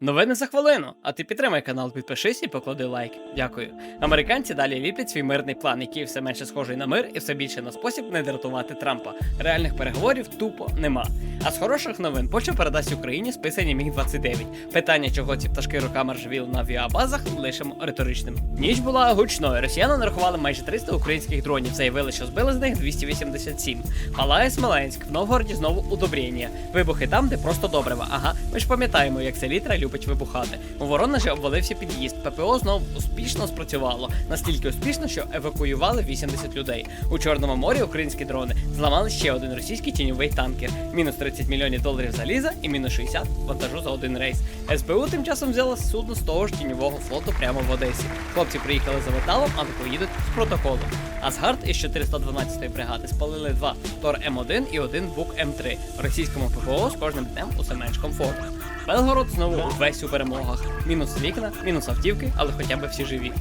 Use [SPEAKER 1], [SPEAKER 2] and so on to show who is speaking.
[SPEAKER 1] Новини за хвилину. А ти підтримай канал, підпишись і поклади лайк. Дякую. Американці далі ліплять свій мирний план, який все менше схожий на мир і все більше на спосіб не дратувати Трампа. Реальних переговорів тупо нема. А з хороших новин Польща передасть Україні списані міг 29 Питання, чого ці пташки роками ржавіли на авіабазах, лишимо риторичним. Ніч була гучною. Росіяни нарахували майже 300 українських дронів. Заявили, що збили з них 287. Палає Смоленськ, в Новгороді знову удобрення. Вибухи там, де просто добрива. Ага, ми ж пам'ятаємо, як селітра любить вибухати. У Воронежі обвалився під'їзд. ППО знову успішно спрацювало. Настільки успішно, що евакуювали 80 людей. У Чорному морі українські дрони зламали ще один російський тіньовий танкер. Мінус 30 мільйонів доларів заліза і мінус 60 вантажу за один рейс. СБУ тим часом взяла судно з того ж тіньового флоту прямо в Одесі. Хлопці приїхали за металом, а не поїдуть з протоколом. Асгард із 412-ї бригади спалили два Тор М1 і один Бук М3. Російському ППО з кожним днем усе менш комфортно. Белгород знову увесь у перемогах. Мінус вікна, мінус автівки, але хоча б всі живі.